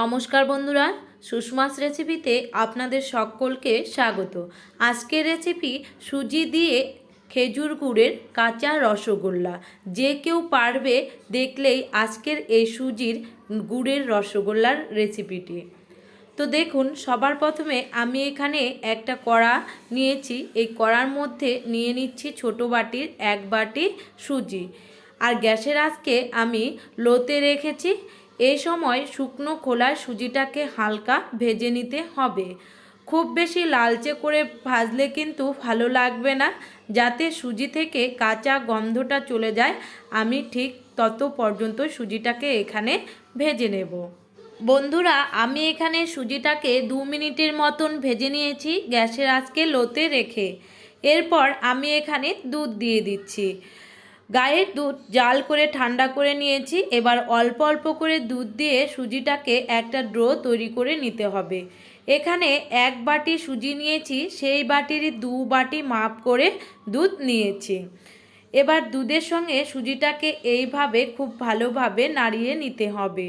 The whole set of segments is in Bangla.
নমস্কার বন্ধুরা, সুষমাস রেসিপিতে আপনাদের সকলকে স্বাগত। আজকের রেসিপি সুজি দিয়ে খেজুর গুড়ের কাঁচা রসগোল্লা। যে কেউ পারবে দেখলেই আজকের এই সুজির গুড়ের রসগোল্লার রেসিপিটি। তো দেখুন, সবার প্রথমে আমি এখানে একটা কড়া নিয়েছি। এই কড়ার মধ্যে নিয়ে নিচ্ছি ছোট বাটির এক বাটি সুজি। আর গ্যাসের আজকে আমি লোতে রেখেছি এই সময় শুকনো খোলায় সুজিটাকে হালকা ভেজে নিতে হবে। খুব বেশি লালচে করে ভাজলে কিন্তু ভালো লাগবে না, যাতে সুজি থেকে কাঁচা গন্ধটা চলে যায়। আমি ঠিক তত পর্যন্ত সুজিটাকে এখানে ভেজে নেব। বন্ধুরা, আমি এখানে সুজিটাকে দু মিনিটের মতন ভেজে নিয়েছি গ্যাসের আজকে লোতে রেখে। এরপর আমি এখানে দুধ দিয়ে দিচ্ছি। গায়ের দুধ জাল করে ঠান্ডা করে নিয়েছি, এবার অল্প অল্প করে দুধ দিয়ে সুজিটাকে একটা ড্রো তৈরি করে নিতে হবে। এখানে এক বাটি সুজি নিয়েছি, সেই বাটিরই দু বাটি মাপ করে দুধ নিয়েছি। এবার দুধের সঙ্গে সুজিটাকে এইভাবে খুব ভালোভাবে নাড়িয়ে নিতে হবে।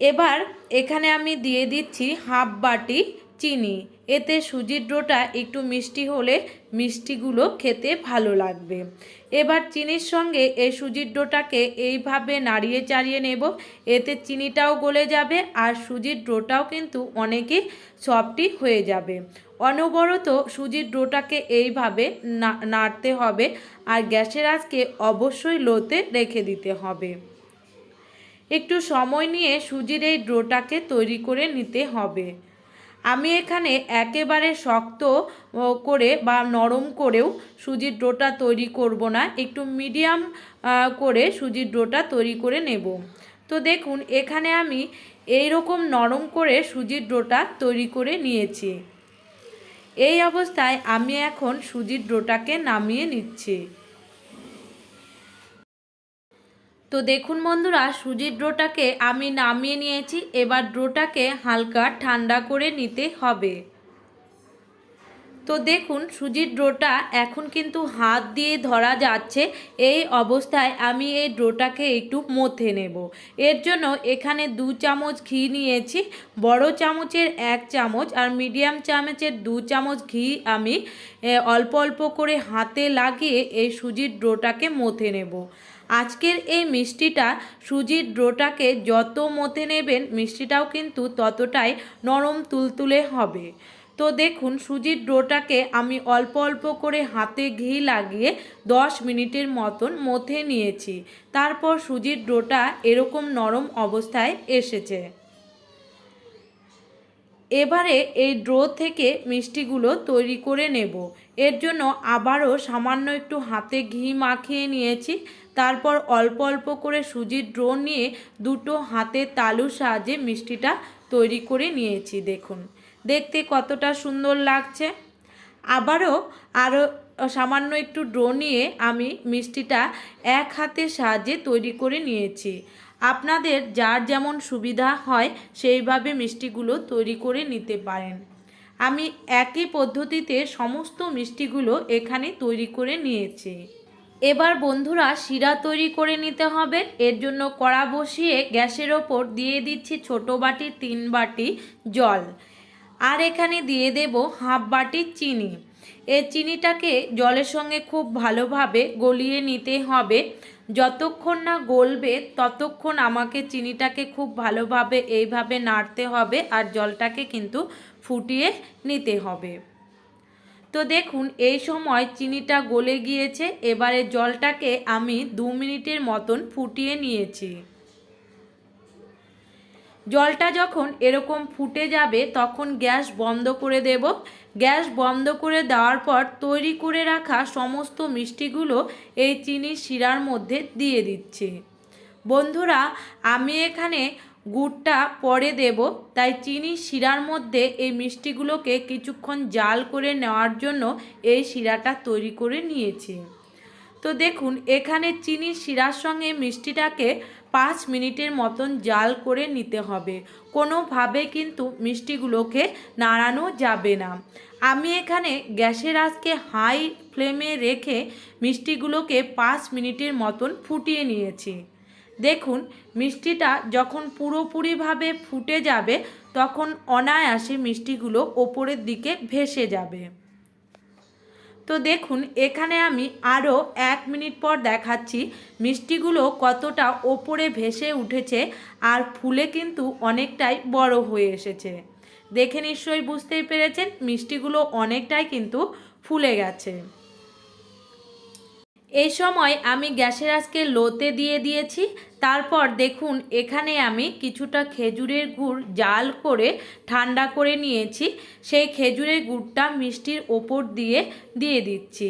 এবার এখানে আমি দিয়ে দিচ্ছি হাফ বাটি চিনি। এতে সুজির ডোটা একটু মিষ্টি হলে মিষ্টিগুলো খেতে ভালো লাগবে। এবার চিনির সঙ্গে এই সুজির ডোটাকে এইভাবে নাড়িয়ে চাড়িয়ে নেব। এতে চিনিটাও গলে যাবে আর সুজির ডোটাও কিন্তু অনেকই সফটি হয়ে যাবে। অনবরত সুজির ডোটাকে এইভাবে নাড়তে হবে আর গ্যাসের আজকে অবশ্যই লোতে রেখে দিতে হবে। একটু সময় নিয়ে সুজির এই ডোটাকে তৈরি করে নিতে হবে। আমি এখানে একেবারে শক্ত করে বা নরম করেও সুজির ডোটা তৈরি করব না। একটু মিডিয়াম করে সুজির ডোটা তৈরি করে নেব। তো দেখুন, এখানে আমি এই রকম নরম করে সুজির ডোটা তৈরি করে নিয়েছি। এই অবস্থায় আমি এখন সুজির ডোটাকে নামিয়ে নিচ্ছি। তো দেখুন বন্ধুরা, সুজির ডোটাকে আমি নামিয়ে নিয়েছি। এবার ডোটাকে হালকা ঠান্ডা করে নিতে হবে। তো দেখুন, সুজির ডোটা এখন কিন্তু হাত দিয়ে ধরা যাচ্ছে। এই অবস্থায় আমি এই ডোটাকে একটু মথে নেব। এর জন্য এখানে দু চামচ ঘি নিয়েছি। বড় চামচের এক চামচ আর মিডিয়াম চামচের দু চামচ ঘি আমি অল্প অল্প করে হাতে লাগিয়ে এই সুজির ডোটাকে মথে নেব। আজকের এই মিষ্টিটা সুজির ডোটাকে যত মতে নেবেন, মিষ্টিটাও কিন্তু ততটাই নরম তুলতুলে হবে। তো দেখুন, সুজির ডোটাকে আমি অল্প অল্প করে হাতে ঘি লাগিয়ে দশ মিনিটের মতন মথে নিয়েছি। তারপর সুজির ডোটা এরকম নরম অবস্থায় এসেছে। এবারে এই ড্রো থেকে মিষ্টিগুলো তৈরি করে নেব। এর জন্য আবারও সামান্য একটু হাতে ঘি মাখিয়ে নিয়েছি। তারপর অল্প অল্প করে সুজির ড্রো নিয়ে দুটো হাতে তালুর সাহায্যে মিষ্টিটা তৈরি করে নিয়েছি, দেখুন। দেখতে কতটা সুন্দর লাগছে। আবারও আরও সামান্য একটু ড্রো নিয়ে আমি মিষ্টিটা এক হাতের সাহায্যে তৈরি করে নিয়েছি। আপনাদের যার যেমন সুবিধা হয়, সেইভাবে মিষ্টিগুলো তৈরি করে নিতে পারেন। আমি একই পদ্ধতিতে সমস্ত মিষ্টিগুলো এখানে তৈরি করে নিয়েছি। এবার বন্ধুরা শিরা তৈরি করে নিতে হবে। এর জন্য কড়া বসিয়ে গ্যাসের ওপর দিয়ে দিচ্ছি ছোট বাটি, তিন বাটি জল। আর এখানে দিয়ে দেব হাফ বাটি চিনি। এই চিনিটাকে জলের সঙ্গে খুব ভালোভাবে গলিয়ে নিতে হবে। যতক্ষণ না গলবে, ততক্ষণ আমাকে চিনিটাকে খুব ভালোভাবে এইভাবে নাড়তে হবে আর জলটাকে কিন্তু ফুটিয়ে নিতে হবে। তো দেখুন, এই সময় চিনিটা গলে গিয়েছে, এবারে জলটাকে আমি দু মিনিটের মতন ফুটিয়ে নিয়েছি। জলটা যখন এরকম ফুটে যাবে, তখন গ্যাস বন্ধ করে দেব। গ্যাস বন্ধ করে দেওয়ার পর তৈরি করে রাখা সমস্ত মিষ্টিগুলো এই চিনির শিরার মধ্যে দিয়ে দিচ্ছি। বন্ধুরা, আমি এখানে গুড়টা পরে দেব। তাই চিনি শিরার মধ্যে এই মিষ্টিগুলোকে কিছুক্ষণ জাল করে নেওয়ার জন্য এই শিরাটা তৈরি করে নিয়েছি। তো দেখুন, এখানে চিনি শিরার সঙ্গে মিষ্টিটাকে পাঁচ মিনিটের মতন জাল করে নিতে হবে। কোনোভাবে কিন্তু মিষ্টিগুলোকে নাড়ানো যাবে না। আমি এখানে গ্যাসের আজকে হাই ফ্লেমে রেখে মিষ্টিগুলোকে পাঁচ মিনিটের মতন ফুটিয়ে নিয়েছি। দেখুন, মিষ্টিটা যখন পুরোপুরিভাবে ফুটে যাবে, তখন অনায়াসে মিষ্টিগুলো ওপরের দিকে ভেসে যাবে। তো দেখুন, এখানে আমি আরও এক মিনিট পর দেখাচ্ছি মিষ্টিগুলো কতটা ওপরে ভেসে উঠেছে আর ফুলে কিন্তু অনেকটাই বড় হয়ে এসেছে। দেখে নিশ্চয়ই বুঝতেই পেরেছেন, মিষ্টিগুলো অনেকটাই কিন্তু ফুলে গেছে। এই সময় আমি গ্যাসের আজকে লোতে দিয়ে দিয়েছি। তারপর দেখুন, এখানে আমি কিছুটা খেজুরের গুড় জাল করে ঠান্ডা করে নিয়েছি। সেই খেজুরের গুড়টা মিষ্টির ওপর দিয়ে দিয়ে দিচ্ছি।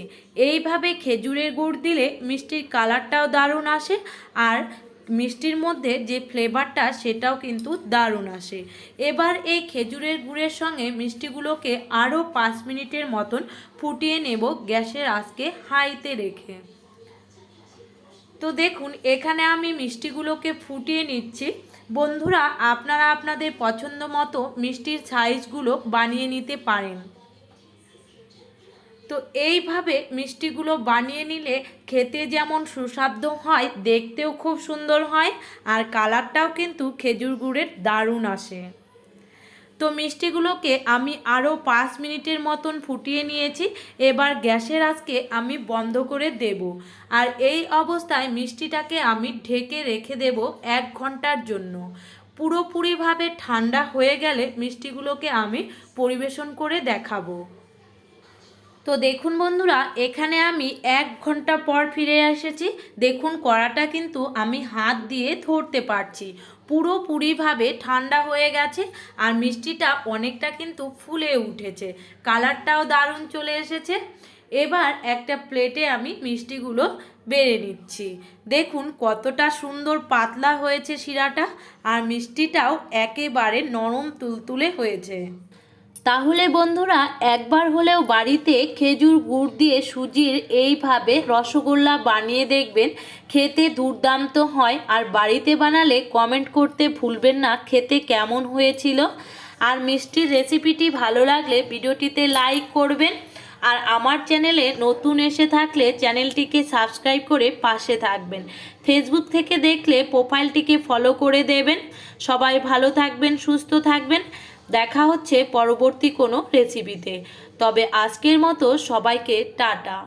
এইভাবে খেজুরের গুড় দিলে মিষ্টির কালারটাও দারুণ আসে আর মিষ্টির মধ্যে যে ফ্লেভারটা সেটাও কিন্তু দারুণ আসে। এবার এই খেজুরের গুড়ের সঙ্গে মিষ্টিগুলোকে আরও পাঁচ মিনিটের মতন ফুটিয়ে নেব গ্যাসের আজকে হাইতে রেখে। তো দেখুন, এখানে আমি মিষ্টিগুলোকে ফুটিয়ে নিচ্ছি। বন্ধুরা, আপনারা আপনাদের পছন্দ মতো মিষ্টির সাইজগুলো বানিয়ে নিতে পারেন। তো এইভাবে মিষ্টিগুলো বানিয়ে নিলে খেতে যেমন সুস্বাদু হয়, দেখতেও খুব সুন্দর হয়, আর কালারটাও কিন্তু খেজুর গুড়ের দারুণ আসে। তো মিষ্টিগুলোকে আমি আরও পাঁচ মিনিটের মতন ফুটিয়ে নিয়েছি। এবার গ্যাসের আজকে আমি বন্ধ করে দেব। আর এই অবস্থায় মিষ্টিটাকে আমি ঢেকে রেখে দেব এক ঘণ্টার জন্য। পুরোপুরিভাবে ঠান্ডা হয়ে গেলে মিষ্টিগুলোকে আমি পরিবেশন করে দেখাবো। তো দেখুন বন্ধুরা, এখানে আমি এক ঘণ্টা পর ফিরে এসেছি। দেখুন কড়াটা কিন্তু আমি হাত দিয়ে ধরতে পারছি। পুরোপুরিভাবে ঠান্ডা হয়ে গেছে আর মিষ্টিটা অনেকটা কিন্তু ফুলে উঠেছে। কালারটাও দারুণ চলে এসেছে। এবার একটা প্লেটে আমি মিষ্টিগুলো বেড়ে নিচ্ছি। দেখুন কতটা সুন্দর পাতলা হয়েছে শিরাটা আর মিষ্টিটাও একেবারে নরম তুলতুলে হয়েছে। তাহলে বন্ধুরা, একবার হলেও বাড়িতে খেজুর গুড় দিয়ে সুজির এইভাবে রসগোল্লা বানিয়ে দেখবেন। খেতে দুর্দান্ত হয়। আর বাড়িতে বানালে কমেন্ট করতে ভুলবেন না, খেতে কেমন হয়েছিল। আর মিষ্টির রেসিপিটি ভালো লাগলে ভিডিওটিতে লাইক করবেন। আর আমার চ্যানেলে নতুন এসে থাকলে চ্যানেলটিকে সাবস্ক্রাইব করে পাশে থাকবেন। ফেসবুক থেকে দেখলে প্রোফাইলটিকে ফলো করে দেবেন। সবাই ভালো থাকবেন, সুস্থ থাকবেন। দেখা হচ্ছে পরবর্তী কোনো রেসিপিতে তবে আজকের মতো সবাইকে টাটা।